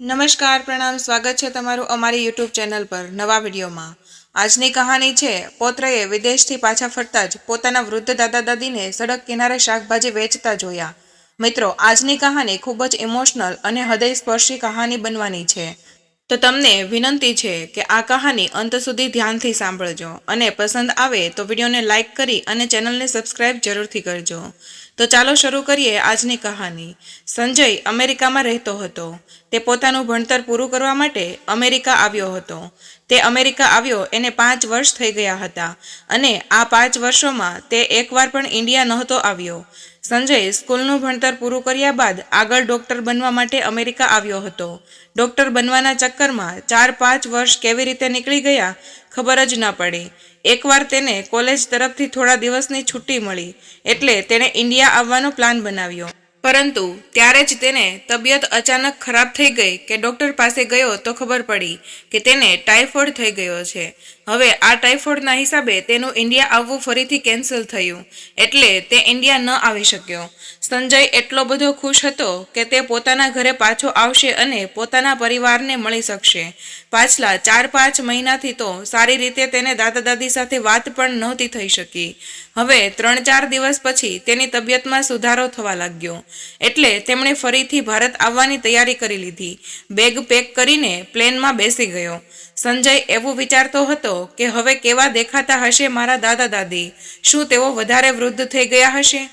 નમસ્કાર, પ્રણામ, સ્વાગત છે તમારું અમારી યુટ્યુબ ચેનલ પર નવા વિડીયોમાં. આજની કહાની છે, પૌત્રએ વિદેશથી પાછા ફરતા જ પોતાના વૃદ્ધ દાદા દાદીને સડક કિનારે શાકભાજી વેચતા જોયા. મિત્રો, આજની કહાની ખૂબ જ ઇમોશનલ અને હૃદયસ્પર્શી કહાની બનવાની છે. તો તમને વિનંતી છે કે આ કહાની અંત સુધી ધ્યાનથી સાંભળજો અને પસંદ આવે તો વિડીયોને લાઇક કરી અને ચેનલને સબસ્ક્રાઇબ જરૂરથી કરજો. તો ચાલો શરૂ કરીએ આજની કહાની. સંજય અમેરિકામાં રહેતો હતો. તે પોતાનું ભણતર પૂરું કરવા માટે અમેરિકા આવ્યો હતો. તે અમેરિકા આવ્યો એને પાંચ વર્ષ થઈ ગયા હતા અને આ પાંચ વર્ષોમાં તે એકવાર પણ ઇન્ડિયા નહોતો આવ્યો. સંજય સ્કૂલનું ભણતર પૂરું કર્યા બાદ આગળ ડૉક્ટર બનવા માટે અમેરિકા આવ્યો હતો. ડૉક્ટર બનવાના ચક્કરમાં ચાર પાંચ વર્ષ કેવી રીતે નીકળી ગયા ખબર જ ન પડી. એકવાર તેને કોલેજ તરફથી થોડા દિવસની છુટ્ટી મળી, એટલે તેણે ઇન્ડિયા આવવાનો પ્લાન બનાવ્યો. પરંતુ ત્યારે જ તેને તબિયત અચાનક ખરાબ થઈ ગઈ કે ડૉક્ટર પાસે ગયો તો ખબર પડી કે તેને ટાઇફોઇડ થઈ ગયો છે. હવે આ ટાઇફોઇડના હિસાબે તેનું ઇન્ડિયા આવવું ફરીથી કેન્સલ થયું, એટલે તે ઇન્ડિયા ન આવી શક્યો. સંજય એટલો બધો ખુશ હતો કે તે પોતાના ઘરે પાછો આવશે અને પોતાના પરિવારને મળી શકશે. પાછલા ચાર પાંચ મહિનાથી તો સારી રીતે તેને દાદા દાદી સાથે વાત પણ નહોતી થઈ શકી. હવે ત્રણ ચાર દિવસ પછી તેની તબિયતમાં સુધારો થવા લાગ્યો, એટલે તેમણે ફરીથી ભારત આવવાની તૈયારી કરી લીધી. બેગ પેક કરીને પ્લેનમાં બેસી ગયો. સંજય એવું વિચારતો હતો કે હવે કેવા દેખાતા હશે મારા દાદા દાદી? શું તેઓ વધારે વૃદ્ધ થઈ ગયા હશે?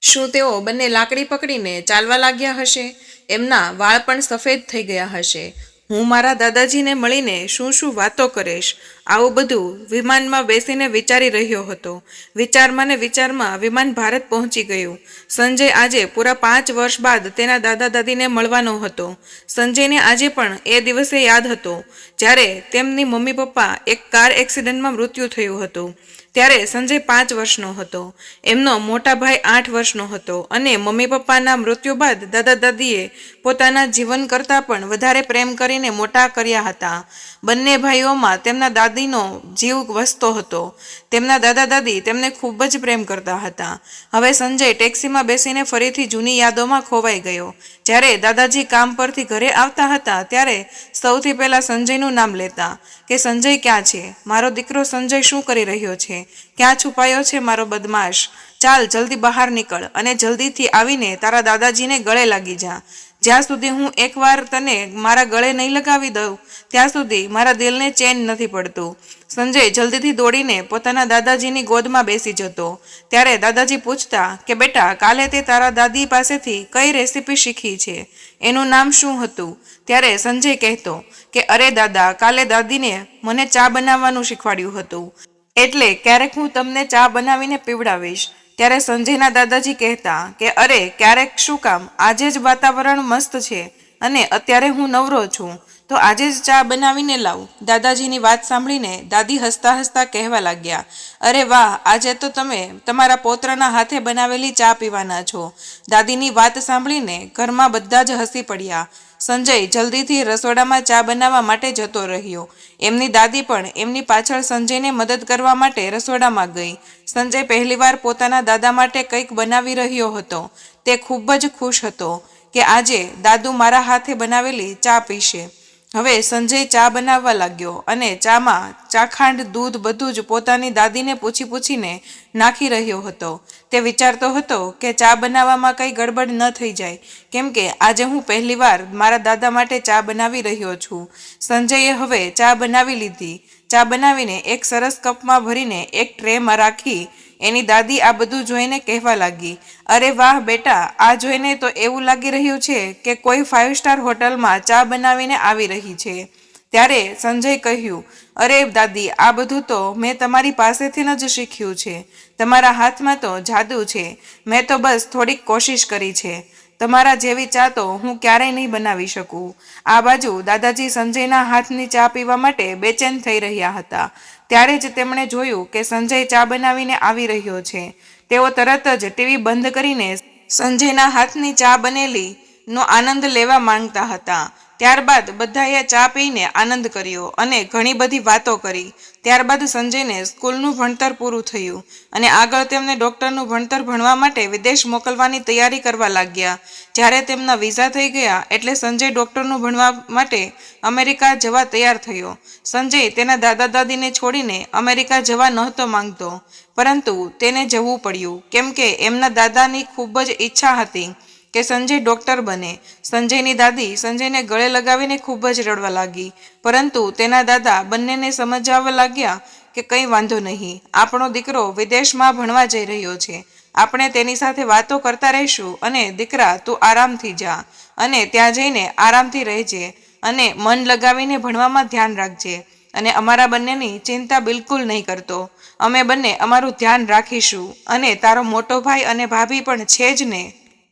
શું તેઓ બંને લાકડી પકડીને ચાલવા લાગ્યા હશે? એમના વાળ પણ સફેદ થઈ ગયા હશે. હું મારા દાદાજીને મળીને શું શું વાતો કરીશ? આવું બધું વિમાનમાં બેસીને વિચારી રહ્યો હતો. વિચારમાં ને વિચારમાં વિમાન ભારત પહોંચી ગયું. સંજય આજે પૂરા પાંચ વર્ષ બાદ તેના દાદા દાદીને મળવાનો હતો. સંજયને આજે પણ એ દિવસે યાદ હતો, જ્યારે તેમની મમ્મી પપ્પા એક કાર એક્સિડન્ટમાં મૃત્યુ થયું હતું. ત્યારે સંજય પાંચ વર્ષનો હતો. એમનો મોટા ભાઈ આઠ વર્ષનો હતો અને મમ્મી પપ્પાના મૃત્યુ બાદ દાદા દાદીએ પોતાના જીવન કરતાં પણ વધારે પ્રેમ કરીને મોટા કર્યા હતા. બંને ભાઈઓમાં તેમના દાદીનો જીવ વસતો હતો. તેમના દાદા દાદી તેમને ખૂબ જ પ્રેમ કરતા હતા. હવે સંજય ટેક્સીમાં બેસીને ફરીથી જૂની યાદોમાં ખોવાઈ ગયો. જ્યારે દાદાજી કામ પરથી ઘરે આવતા હતા, ત્યારે સૌથી પહેલાં સંજયનું નામ લેતા કે, સંજય ક્યાં છે? મારો દીકરો સંજય શું કરી રહ્યો છે? ક્યાં છુપાયો છે મારો બદમાશ? ચાલ જલ્દી બહાર નીકળ અને જલ્દીથી આવીને તારા દાદાજીને ગળે લાગી જા. જ્યાં સુધી હું એકવાર તને મારા ગળે નહીં લગાવી દઉં, ત્યાં સુધી મારા દિલને ચેન નથી પડતું. સંજય જલ્દીથી દોડીને પોતાના દાદાજીની ગોદમાં બેસી જતો. ત્યારે દાદાજી પૂછતા કે, બેટા, કાલે તે તારા દાદી પાસેથી કઈ રેસીપી શીખી છે? એનું નામ શું હતું? ત્યારે સંજય કહેતો કે, અરે દાદા, કાલે દાદીને મને ચા બનાવવાનું શીખવાડ્યું હતું. એટલે ક્યારેક હું તમને ચા બનાવીને પીવડાવીશ. ત્યારે સંજયના દાદાજી કહેતા કે, અરે, ક્યારેક શું કામ? આજે જ વાતાવરણ મસ્ત છે અને અત્યારે હું નવરો છું. તો આજે જ ચા બનાવીને લાવ. દાદાજીની વાત સાંભળીને દાદી હસતા હસતા કહેવા લાગ્યા, અરે વાહ, આજે તો તમે તમારા પોત્રના હાથે બનાવેલી ચા પીવાના છો. દાદીની વાત સાંભળીને ઘરમાં બધા જ હસી પડ્યા. સંજય જલ્દીથી રસોડામાં ચા બનાવવા માટે જતો રહ્યો. એમની દાદી પણ એમની પાછળ સંજયને મદદ કરવા માટે રસોડામાં ગઈ. સંજય પહેલીવાર પોતાના દાદા માટે કંઈક બનાવી રહ્યો હતો. તે ખૂબ જ ખુશ હતો કે આજે દાદુ મારા હાથે બનાવેલી ચા પીશે. હવે સંજય ચા બનાવવા લાગ્યો અને ચામાં ચાખાંડ, દૂધ બધું જ પોતાની દાદીને પૂછી પૂછીને નાખી રહ્યો હતો. તે વિચારતો હતો કે ચા બનાવવામાં કંઈ ગડબડ ન થઈ જાય. કેમ કે આજે હું પહેલીવાર મારા દાદા માટે ચા બનાવી રહ્યો છું. સંજયે હવે ચા બનાવી લીધી. ચા બનાવીને એક સરસ કપમાં ભરીને એક ટ્રેમાં રાખી એની દાદી આ બધું જોઈને કહેવા લાગી. અરે વાહ બેટા, આ જોઈને તો એવું લાગી રહ્યું છે કે કોઈ ફાઇવ સ્ટાર હોટલમાં ચા બનાવીને આવી રહી છે. ત્યારે સંજય કહ્યું, અરે દાદી, આ બધું તો મેં તમારી પાસેથી જ શીખ્યું છે. તમારા હાથમાં તો જાદુ છે. મેં તો બસ થોડીક કોશિશ કરી છે. તમારા જેવી ચા તો હું ક્યારેય નહીં બનાવી શકું. આ બાજુ દાદાજી સંજયના હાથની ચા પીવા માટે બેચેન થઈ રહ્યા હતા. ત્યારે જ તેમણે જોયું કે સંજય ચા બનાવીને આવી રહ્યો છે. તેઓ તરત જ ટીવી બંધ કરીને સંજયના હાથની ચા બનેલી નો આનંદ લેવા માંગતા હતા. ત્યારબાદ બધાએ ચા પીને આનંદ કર્યો અને ઘણી બધી વાતો કરી. ત્યારબાદ સંજયને સ્કૂલનું ભણતર પૂરું થયું અને આગળ તેમને ડૉક્ટરનું ભણતર ભણવા માટે વિદેશ મોકલવાની તૈયારી કરવા લાગ્યા. જ્યારે તેમના વિઝા થઈ ગયા એટલે સંજય ડૉક્ટરનું ભણવા માટે અમેરિકા જવા તૈયાર થયો. સંજય તેના દાદા દાદીને છોડીને અમેરિકા જવા નહોતો માંગતો, પરંતુ તેને જવું પડ્યું, કેમ કે એમના દાદાની ખૂબ જ ઈચ્છા હતી. કે સંજય ડૉક્ટર બને. સંજયની દાદી સંજયને ગળે લગાવીને ખૂબ જ રડવા લાગી. પરંતુ તેના દાદા બંનેને સમજાવવા લાગ્યા કે કંઈ વાંધો નહીં. આપણો દીકરો વિદેશમાં ભણવા જઈ રહ્યો છે. આપણે તેની સાથે વાતો કરતા રહીશું અને દીકરા તું આરામથી જા અને ત્યાં જઈને આરામથી રહેજે અને મન લગાવીને ભણવામાં ધ્યાન રાખજે અને અમારા બંનેની ચિંતા બિલકુલ નહીં કરતો. અમે બંને અમારું ધ્યાન રાખીશું અને તારો મોટો ભાઈ અને ભાભી પણ છે જ ને?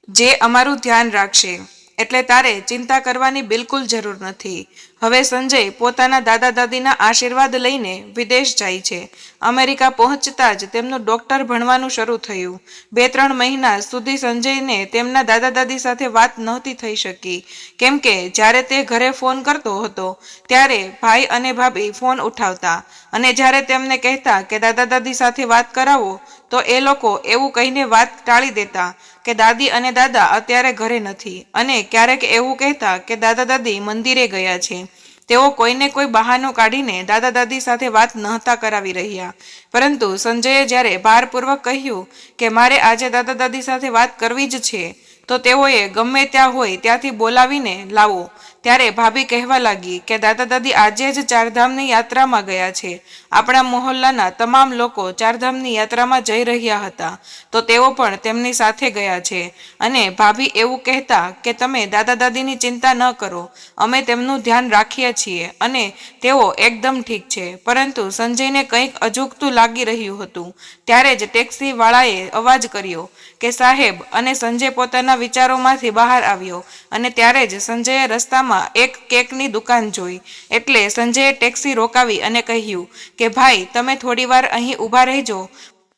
જે અમારું ધ્યાન રાખશે. એટલે તારે ચિંતા કરવાની બિલકુલ જરૂર નથી. હવે સંજય પોતાના દાદા દાદીના આશીર્વાદ લઈને વિદેશ જાય છે. અમેરિકા પહોંચતા જ તેમનું ડૉક્ટર ભણવાનું શરૂ થયું. બે ત્રણ મહિના સુધી સંજયને તેમના દાદા દાદી સાથે વાત નહોતી થઈ શકી. કેમ કે જ્યારે તે ઘરે ફોન કરતો હતો, ત્યારે ભાઈ અને ભાભી ફોન ઉઠાવતા. અને જ્યારે તેમને કહેતા કે દાદા દાદી સાથે વાત કરાવો, તો એ લોકો એવું કહીને વાત ટાળી દેતા. કે દાદી અને દાદા અત્યારે ઘરે નથી. અને ક્યારેક એવું કહેતા કે દાદા દાદી મંદિરે ગયા છે. તેઓ કોઈને કોઈ બહાનું કાઢીને દાદા દાદી સાથે વાત નહોતા કરાવી રહ્યા. પરંતુ સંજયે જ્યારે ભારપૂર્વક કહ્યું કે મારે આજે દાદા દાદી સાથે વાત કરવી જ છે, તો તેઓએ ગમે ત્યાં હોય ત્યાંથી બોલાવીને લાવો. ત્યારે ભાભી કહેવા લાગી કે, દાદા, દાદી, આજે જ ચારધામની યાત્રામાં ગયા છે. આપણા મોહલ્લાના તમામ લોકો ચારધામની યાત્રામાં જઈ રહ્યા હતા. તો તેઓ પણ તેમની સાથે ગયા છે. અને ભાભી એવું કહેતા કે, તમે દાદા, દાદીની ચિંતા ન કરો. અમે તેમનું ધ્યાન રાખીએ છીએ અને તેઓ એકદમ ઠીક છે. પરંતુ સંજયને કંઈક અજુગતું લાગી રહ્યું હતું. ત્યારે જ ટેક્સીવાળાએ અવાજ કર્યો કે, સાહેબ, અને સંજય પોતાના વિચારોમાંથી બહાર આવ્યો. અને ત્યારે જ સંજયે રસ્તામાં એક કેકની દુકાન જોઈ. એટલે સંજયે ટેક્સી રોકાવી અને કહ્યું કે, ભાઈ, તમે થોડીવાર અહીં ઊભા રહેજો.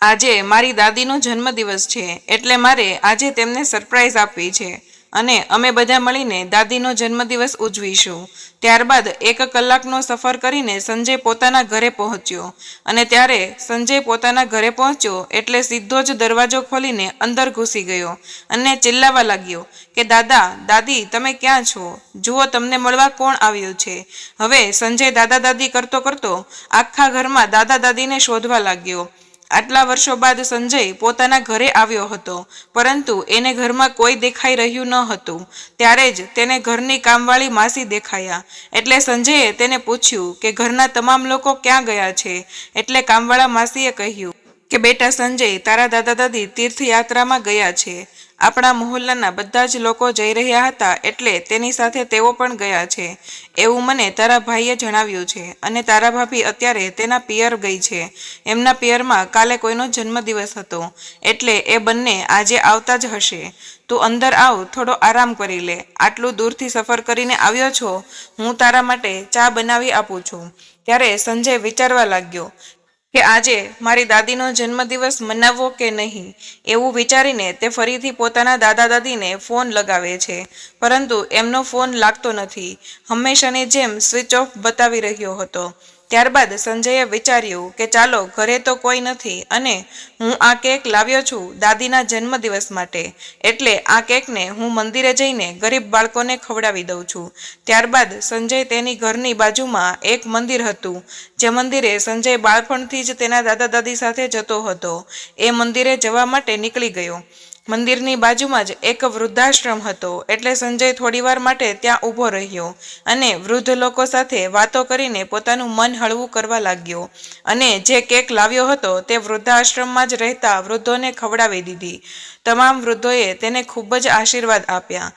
આજે મારી દાદીનો જન્મદિવસ છે. એટલે મારે આજે તેમને સરપ્રાઈઝ આપવી છે. અને અમે બધા મળીને દાદીનો જન્મદિવસ ઉજવીશું. ત્યારબાદ એક કલાકનો સફર કરીને સંજય પોતાના ઘરે પહોંચ્યો. અને ત્યારે સંજય પોતાના ઘરે પહોંચ્યો એટલે સીધો જ દરવાજો ખોલીને અંદર ઘૂસી ગયો અને ચિલ્લાવા લાગ્યો કે, દાદા, દાદી, તમે ક્યાં છો? જુઓ, તમને મળવા કોણ આવ્યું છે? હવે સંજય દાદા દાદી કરતો કરતો આખા ઘરમાં દાદા દાદીને શોધવા લાગ્યો. આટલા વર્ષો બાદ સંજય પોતાના ઘરે આવ્યો હતો, પરંતુ એને ઘરમાં કોઈ દેખાઈ રહ્યું ન હતું. ત્યારે જ તેને ઘરની કામવાળી માસી દેખાયા. એટલે સંજયે તેને પૂછ્યું કે ઘરના તમામ લોકો ક્યાં ગયા છે? એટલે કામવાળા માસીએ કહ્યું કે, બેટા સંજય, તારા દાદા દાદી તીર્થયાત્રામાં ગયા છે. આપણા મોહલ્લાના બધા જ લોકો જઈ રહ્યા હતા એટલે તેની સાથે તેઓ પણ ગયા છે. એવું મને તારા ભાઈએ જણાવ્યું છે અને તારા ભાભી અત્યારે તેના પિયર ગઈ છે. એમના પિયરમાં કાલે કોઈનો જન્મદિવસ હતો. એટલે એ બંને આજે આવતા જ હશે. તું અંદર આવ, થોડો આરામ કરી લે. આટલું દૂરથી સફર કરીને આવ્યો છો? હું તારા માટે ચા બનાવી આપું છું. ત્યારે સંજય વિચારવા લાગ્યો. કે આજે મારી દાદીનો જન્મદિવસ મનાવવો કે નહીં, એવું વિચારીને તે ફરીથી પોતાના દાદા દાદીને ફોન લગાવે છે. પરંતુ એમનો ફોન લાગતો નથી. હંમેશાની જેમ સ્વિચ ઓફ બતાવી રહ્યો હતો. ત્યારબાદ સંજયે વિચાર્યું કે ચાલો, ઘરે તો કોઈ નથી અને હું આ કેક લાવ્યો છું દાદીના જન્મદિવસ માટે. એટલે આ કેકને હું મંદિરે જઈને ગરીબ બાળકોને ખવડાવી દઉં છું. ત્યારબાદ સંજય તેની ઘરની બાજુમાં એક મંદિર હતું, જે મંદિરે સંજય બાળપણથી જ તેના દાદા દાદી સાથે જતો હતો. એ મંદિરે જવા માટે નીકળી ગયો. મંદિરની બાજુમાં જ એક વૃદ્ધાશ્રમ હતો એટલે સંજય થોડીવાર માટે ત્યાં ઊભો રહ્યો અને વૃદ્ધ લોકો સાથે વાતો કરીને પોતાનું મન હળવું કરવા લાગ્યો. અને જે કેક લાવ્યો હતો તે વૃદ્ધાશ્રમમાં જ રહેતા વૃદ્ધોને ખવડાવી દીધી. તમામ વૃદ્ધોએ તેને ખૂબ જ આશીર્વાદ આપ્યા.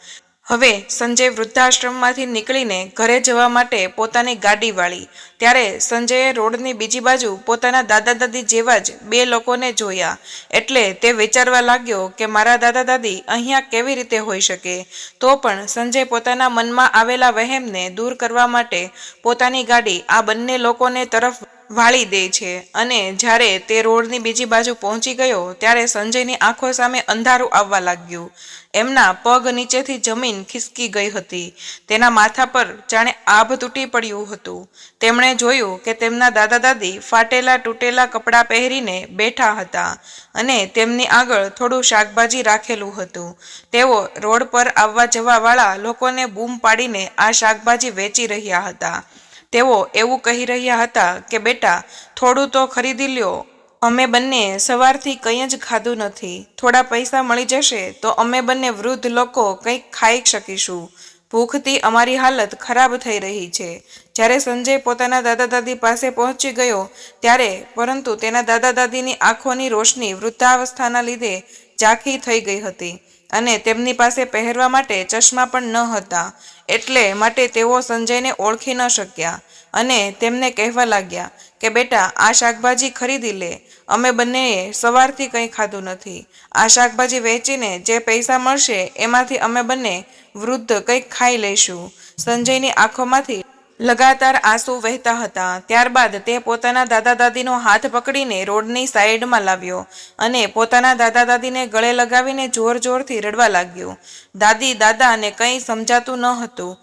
હવે સંજય વૃદ્ધાશ્રમમાંથી નીકળીને ઘરે જવા માટે પોતાની ગાડી વાળી ત્યારે સંજયે રોડની બીજી બાજુ પોતાના દાદા દાદી જેવા જ બે લોકોને જોયા. એટલે તે વિચારવા લાગ્યો કે મારા દાદા દાદી અહીંયા કેવી રીતે હોઈ શકે? તો પણ સંજય પોતાના મનમાં આવેલા વહેમને દૂર કરવા માટે પોતાની ગાડી આ બંને લોકોને તરફ વાળી દે છે. અને જ્યારે તે રોડની બીજી બાજુ પહોંચી ગયો, ત્યારે સંજયની આંખો સામે અંધારું આવવા લાગ્યું. એમના પગ નીચેથી જમીન ખિસકી ગઈ હતી. તેના માથા પર જાણે આભ તૂટી પડ્યું હતું. તેમણે જોયું કે તેમના દાદા દાદી ફાટેલા તૂટેલા કપડાં પહેરીને બેઠા હતા અને તેમની આગળ થોડું શાકભાજી રાખેલું હતું. તેઓ રોડ પર આવવા જવાવાળા લોકોને બૂમ પાડીને આ શાકભાજી વેચી રહ્યા હતા. તેઓ એવું કહી રહ્યા હતા કે, બેટા, થોડું તો ખરીદી લ્યો. અમે બંને સવારથી કંઈ જ ખાધું નથી. થોડા પૈસા મળી જશે તો અમે બંને વૃદ્ધ લોકો કંઈક ખાઈ શકીશું. ભૂખથી અમારી હાલત ખરાબ થઈ રહી છે. જ્યારે સંજય પોતાના દાદા દાદી પાસે પહોંચી ગયો ત્યારે, પરંતુ તેના દાદા દાદીની આંખોની રોશની વૃદ્ધાવસ્થાના લીધે ઝાંખી થઈ ગઈ હતી અને તેમની પાસે પહેરવા માટે ચશ્મા પણ ન હતા, એટલે માટે તેઓ સંજયને ઓળખી ન શક્યા અને તેમને કહેવા લાગ્યા કે બેટા, આ શાકભાજી ખરીદી લે. અમે બંનેએ સવારથી કંઈ ખાધું નથી. આ શાકભાજી વેચીને જે પૈસા મળશે, એમાંથી અમે બંને વૃદ્ધ કંઈક ખાઈ લઈશું. સંજયની આંખોમાંથી લગાતાર આંસુ વહેતા હતા. ત્યારબાદ તે પોતાના દાદા દાદીનો હાથ પકડીને રોડની સાઈડમાં લાવ્યો અને પોતાના દાદા દાદીને ગળે લગાવીને જોર જોરથી રડવા લાગ્યો. દાદી દાદાને કંઈ સમજાતું ન હતું.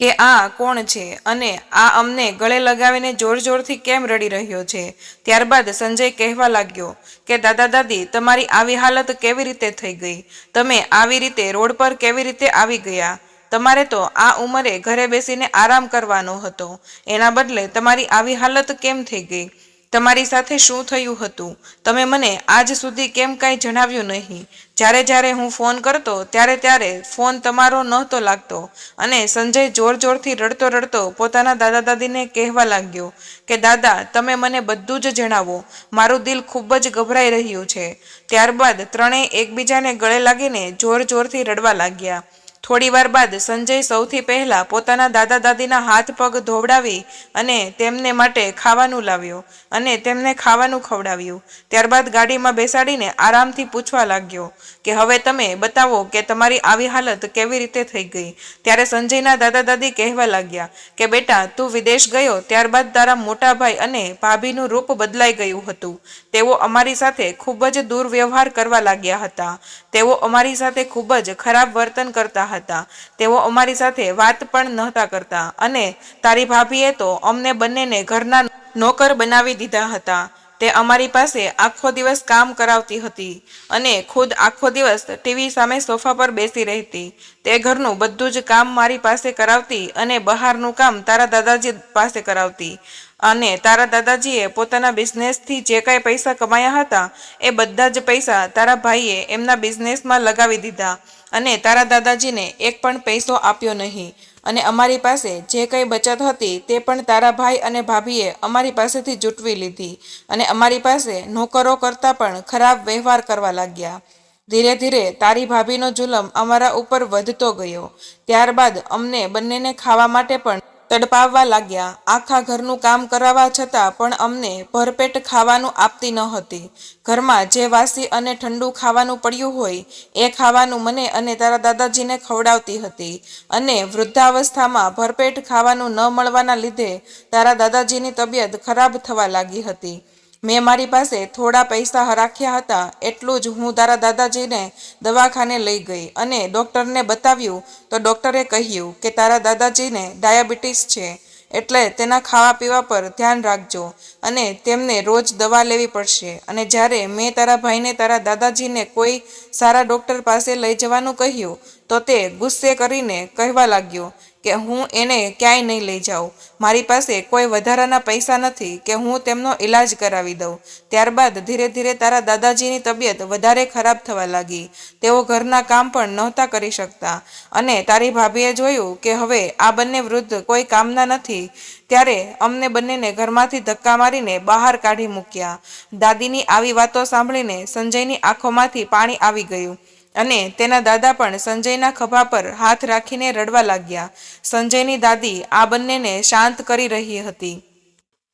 કે આ કોણ છે અને આ અમને ગળે લગાવીને જોર જોરથી કેમ રડી રહ્યો છે? ત્યારબાદ સંજય કહેવા લાગ્યો કે, દાદા, દાદી, તમારી આવી હાલત કેવી રીતે થઈ ગઈ? તમે આવી રીતે રોડ પર કેવી રીતે આવી ગયા? તમારે તો આ ઉંમરે ઘરે બેસીને આરામ કરવાનો હતો. એના બદલે તમારી આવી હાલત કેમ થઈ ગઈ? તમારી સાથે શું થયું હતું? તમે મને આજ સુધી કેમ કાંઈ જણાવ્યું નહીં? જ્યારે જ્યારે હું ફોન કરતો, ત્યારે ત્યારે ફોન તમારો નહોતો લાગતો અને સંજય જોર જોરથી રડતો રડતો પોતાના દાદા દાદીને કહેવા લાગ્યો કે, દાદા, તમે મને બધું જ જણાવો. મારું દિલ ખૂબ જ ગભરાઈ રહ્યું છે. ત્યારબાદ ત્રણેય એકબીજાને ગળે લાગીને જોર જોરથી રડવા લાગ્યા. થોડી વાર બાદ સંજય સૌથી પહેલા પોતાના દાદા દાદીના હાથ પગ ધોવડાવી અને તેમને માટે ખાવાનું લાવ્યો અને તેમને ખાવાનું ખવડાવ્યું. ત્યારબાદ ગાડીમાં બેસાડીને આરામથી પૂછવા લાગ્યો કે, હવે તમે બતાવો કે તમારી આવી હાલત કેવી રીતે થઈ ગઈ? ત્યારે સંજયના દાદા દાદી કહેવા લાગ્યા કે, બેટા, તું વિદેશ ગયો ત્યારબાદ તારા મોટા ભાઈ અને ભાભીનું રૂપ બદલાઈ ગયું હતું. તેઓ અમારી સાથે ખૂબ જ દુર્વ્યવહાર કરવા લાગ્યા હતા. તેઓ અમારી સાથે ખૂબ જ ખરાબ વર્તન કરતા હતા. તેઓ અમારી સાથે વાત પણ નહોતા કરતા અને તારી ભાભીએ તો અમને બંનેને ઘરના નોકર બનાવી દીધા હતા. તે અમારી પાસે આખો દિવસ કામ કરાવતી હતી અને ખુદ આખો દિવસ ટીવી સામે સોફા પર બેસી રહેતી. તે ઘરનું બધું જ કામ મારી પાસે કરાવતી અને બહારનું કામ તારા દાદાજી પાસે કરાવતી. અને તારા દાદાજીએ પોતાના બિઝનેસથી જે કાંઈ પૈસા કમાયા હતા, એ બધા જ પૈસા તારા ભાઈએ એમના બિઝનેસમાં લગાવી દીધા. અને તારા દાદાજીને એક પણ પૈસો આપ્યો નહીં. અને અમારી પાસે જે કંઈ બચત હતી તે પણ તારા ભાઈ અને ભાભીએ અમારી પાસેથી જૂટવી લીધી. અને અમારી પાસે નોકરો કરતાં પણ ખરાબ વ્યવહાર કરવા લાગ્યા. ધીરે ધીરે તારી ભાભીનો જુલમ અમારા ઉપર વધતો ગયો. ત્યારબાદ અમને બંનેને ખાવા માટે પણ તડપાવવા લાગ્યા. આખા ઘરનું કામ કરાવવા છતાં પણ અમને ભરપેટ ખાવાનું આપતી ન હતી. ઘરમાં જે વાસી અને ઠંડુ ખાવાનું પડ્યું હોય, એ ખાવાનું મને અને તારા દાદાજીને ખવડાવતી હતી. અને વૃદ્ધાવસ્થામાં ભરપેટ ખાવાનું ન મળવાના લીધે તારા દાદાજીની તબિયત ખરાબ થવા લાગી હતી. મેં મારી પાસે થોડા પૈસા રાખ્યા હતા એટલું જ હું તારા દાદાજીને દવાખાને લઈ ગઈ અને ડૉક્ટરને બતાવ્યું તો ડૉક્ટરે કહ્યું કે તારા દાદાજીને ડાયાબિટીસ છે એટલે તેના ખાવા પીવા પર ધ્યાન રાખજો અને તેમને રોજ દવા લેવી પડશે અને જ્યારે મેં તારા ભાઈને તારા દાદાજીને કોઈ સારા ડૉક્ટર પાસે લઈ જવાનું કહ્યું તો તે ગુસ્સે કરીને કહેવા લાગ્યો કે હું એને ક્યાંય નહીં લઈ જાઉં. મારી પાસે કોઈ વધારાના પૈસા નથી કે હું તેમનો ઈલાજ કરાવી દઉં. ત્યારબાદ ધીરે ધીરે તારા દાદાજીની તબિયત વધારે ખરાબ થવા લાગી. તેઓ ઘરના કામ પણ નહોતા કરી શકતા. અને તારી ભાભીએ જોયું કે હવે આ બંને વૃદ્ધ કોઈ કામના નથી, ત્યારે અમને બંનેને ઘરમાંથી ધક્કા મારીને બહાર કાઢી મૂક્યા. દાદીની આવી વાતો સાંભળીને સંજયની આંખોમાંથી પાણી આવી ગયું. અને તેના દાદા પણ સંજયના ખભા પર હાથ રાખીને રડવા લાગ્યા. સંજયની દાદી આ બંનેને શાંત કરી રહી હતી.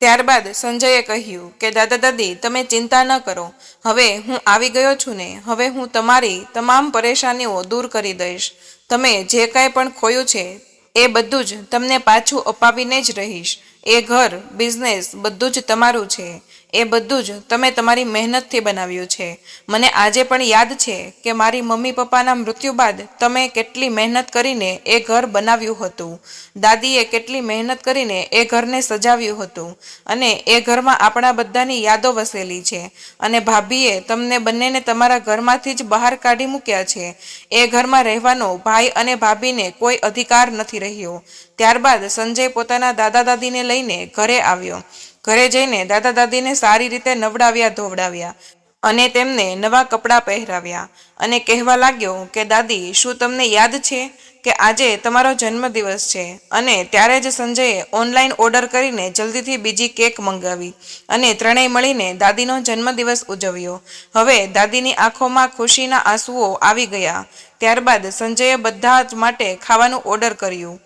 ત્યારબાદ સંજયે કહ્યું કે, દાદા દાદી, તમે ચિંતા ન કરો. હવે હું આવી ગયો છું ને, હવે હું તમારી તમામ પરેશાનીઓ દૂર કરી દઈશ. તમે જે કાંઈ પણ ખોયું છે, એ બધું જ તમને પાછું અપાવીને જ રહીશ. એ ઘર, બિઝનેસ બધું જ તમારું છે. એ બધું જ તમે તમારી મહેનતથી બનાવ્યું છે. મને આજે પણ યાદ છે કે મારી મમ્મી પપ્પાના મૃત્યુ બાદ તમે કેટલી મહેનત કરીને એ ઘર બનાવ્યું હતું. દાદીએ કેટલી મહેનત કરીને એ ઘરને સજાવ્યું હતું અને એ ઘરમાં આપણા બધાની યાદો વસેલી છે. અને ભાભીએ તમને બંનેને તમારા ઘરમાંથી જ બહાર કાઢી મૂક્યા છે. એ ઘરમાં રહેવાનો ભાઈ અને ભાભીને કોઈ અધિકાર નથી રહ્યો. ત્યારબાદ સંજય પોતાના દાદા દાદીને લઈને ઘરે આવ્યો. ઘરે જઈને દાદા દાદીને સારી રીતે નવડાવ્યા, ધોવડાવ્યા અને તેમને નવા કપડાં પહેરાવ્યા. અને કહેવા લાગ્યો કે, દાદી, શું તમને યાદ છે કે આજે તમારો જન્મદિવસ છે? અને ત્યારે જ સંજયે ઓનલાઈન ઓર્ડર કરીને જલ્દીથી બીજી કેક મંગાવી અને ત્રણેય મળીને દાદીનો જન્મદિવસ ઉજવ્યો. હવે દાદીની આંખોમાં ખુશીના આંસુઓ આવી ગયા. ત્યારબાદ સંજયે બધા જ માટે ખાવાનું ઓર્ડર કર્યું.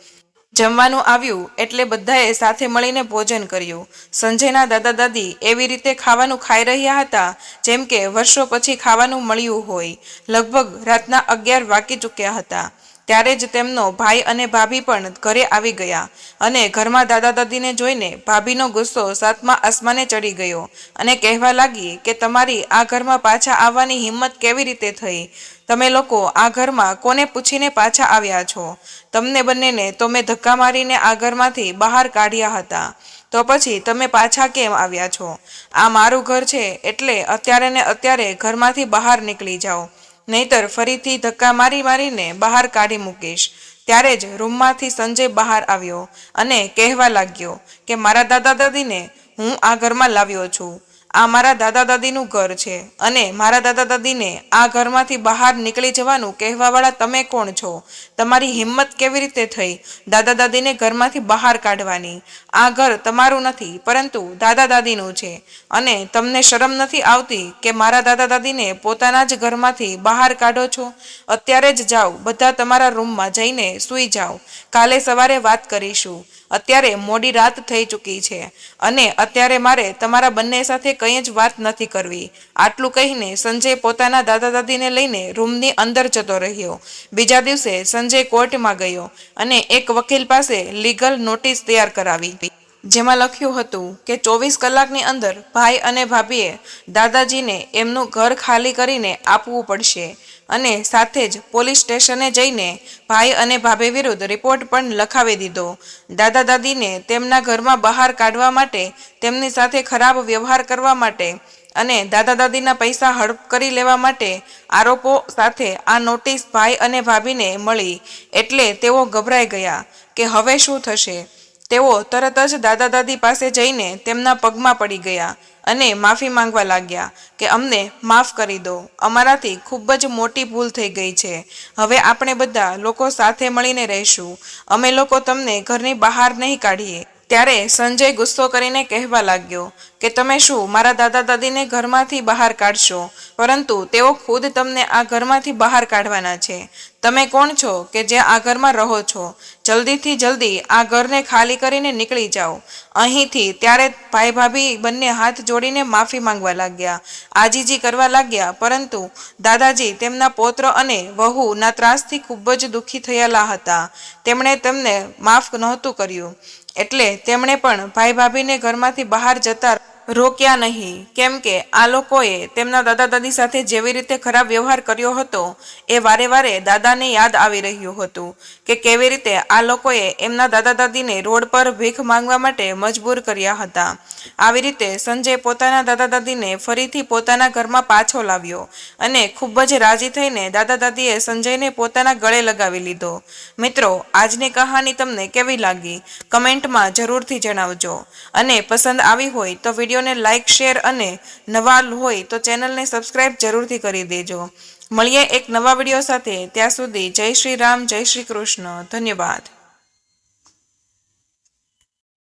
જમવાનું આવ્યું એટલે બધાએ સાથે મળીને ભોજન કર્યું. સંજયના દાદા દાદી એવી રીતે ખાવાનું ખાઈ રહ્યા હતા, જેમ કે વર્ષો પછી ખાવાનું મળ્યું હોય. લગભગ રાતના અગિયાર વાગી ચૂક્યા હતા. ત્યારે જ તેમનો ભાઈ અને ભાભી પણ ઘરે આવી ગયા અને ઘરમાં દાદા દાદીને જોઈને ભાભીનો ગુસ્સો સાતમા આસમાને ચડી ગયો અને કહેવા લાગી કે તમારી આ ઘરમાં પાછા આવવાની હિંમત કેવી રીતે થઈ? તમે લોકો આ ઘરમાં કોને પૂછીને પાછા આવ્યા છો? તમને બંનેને તો મેં ધક્કા મારીને આ ઘરમાંથી બહાર કાઢ્યા હતા. તો પછી તમે પાછા કેમ આવ્યા છો? આ મારું ઘર છે એટલે અત્યારે ને અત્યારે ઘરમાંથી બહાર નીકળી જાઓ. નહીતર ફરીથી ધક્કા મારી મારીને બહાર કાઢી મૂકીશ. ત્યારે જ રૂમમાંથી સંજય બહાર આવ્યો અને કહેવા લાગ્યો કે મારા દાદા દાદીને હું આ ઘરમાં લાવ્યો છું. આ મારા દાદા દાદીનું ઘર છે અને મારા દાદા દાદીને આ ઘરમાંથી બહાર નીકળી જવાનું કહેવાવાળા તમે કોણ છો? તમારી હિંમત કેવી રીતે થઈ? દાદા દાદીને ઘરમાંથી બહાર કાઢવાની. આ ઘર તમારું નથી, પરંતુ દાદા દાદીનું છે. અને તમને શરમ નથી આવતી કે મારા દાદા દાદીને પોતાના જ ઘરમાંથી બહાર કાઢો છો? અત્યારે જ જાઓ, બધા તમારા રૂમમાં જઈને સૂઈ જાઓ. કાલે સવારે વાત કરીશું. અત્યારે મોડી રાત થઈ ચૂકી છે. અને અત્યારે મારે તમારા બંને સાથે કંઈ જ વાત નથી કરવી. આટલું કહીને સંજય પોતાના દાદા દાદીને લઈને રૂમની અંદર જતો રહ્યો. બીજા દિવસે સંજય કોર્ટમાં ગયો અને એક વકીલ પાસે લીગલ નોટિસ તૈયાર કરાવી. જેમાં લખ્યું હતું કે ચોવીસ કલાકની અંદર ભાઈ અને ભાભીએ દાદાજીને એમનું ઘર ખાલી કરીને આપવું પડશે. અને સાથે જ પોલીસ સ્ટેશને જઈને ભાઈ અને ભાભી વિરુદ્ધ રિપોર્ટ પણ લખાવી દીધો. દાદા દાદીને તેમના ઘરમાં બહાર કાઢવા માટે, તેમની સાથે ખરાબ વ્યવહાર કરવા માટે અને દાદા દાદીના પૈસા હડપ કરી લેવા માટે આરોપો સાથે આ નોટિસ ભાઈ અને ભાભીને મળી. એટલે તેઓ ગભરાઈ ગયા કે હવે શું થશે? તેઓ તરત જ દાદા દાદી પાસે જઈને તેમના પગમાં પડી ગયા. અને માફી માંગવા લાગ્યા કે અમને માફ કરી દો. અમારાથી ખૂબ જ મોટી ભૂલ થઈ ગઈ છે. હવે આપણે બધા લોકો સાથે મળીને રહીશું. અમે લોકો તમને ઘરની બહાર નહીં કાઢીએ. ત્યારે સંજય ગુસ્સો કરીને કહેવા લાગ્યો કે તમે શું મારા દાદા દાદીને ઘરમાંથી બહાર કાઢશો? પરંતુ તેઓ ખુદ તમને આ ઘરમાંથી બહાર કાઢવાના છે. તમે કોણ છો કે જે આ ઘરમાં રહો છો? જલ્દીથી જલ્દી આ ઘરને ખાલી કરીને નીકળી જાઓ. અહીંથી ત્યારે ભાઈ ભાભી બંને હાથ જોડીને માફી માંગવા લાગ્યા. આજીજી કરવા લાગ્યા, પરંતુ દાદાજી તેમના પૌત્ર અને વહુના ત્રાસથી ખૂબ જ દુઃખી થયેલા હતા. તેમણે તેમને માફ નહોતું કર્યું. એટલે તેમણે પણ ભાઈ ભાભીને ઘરમાંથી બહાર જતા રોક્યા નહીં. કેમ કે આ લોકોએ તેમના દાદા દાદી સાથે જેવી રીતે ખરાબ વ્યવહાર કર્યો હતો, એ વારે વારે દાદાને યાદ આવી રહ્યું હતું કે કેવી રીતે આ લોકોએ એમના દાદા દાદીને રોડ પર ભીખ માંગવા માટે મજબૂર કર્યા હતા. આવી રીતે સંજય પોતાના દાદા દાદીને ફરીથી પોતાના ઘરમાં પાછો લાવ્યો અને ખૂબ જ રાજી થઈને દાદા દાદીએ સંજયને પોતાના ગળે લગાવી લીધો. મિત્રો, આજની કહાની તમને કેવી લાગી? કમેન્ટમાં જરૂરથી જણાવજો. અને પસંદ આવી હોય તો વીડિયો વિડીયોને લાઇક શેર અને નવા હોય તો ચેનલને સબસ્ક્રાઈબ જરૂરથી કરી દેજો. મળીએ એક નવા વીડિયો સાથે. ત્યાં સુધી જય શ્રી રામ, જય શ્રી કૃષ્ણ. ધન્યવાદ.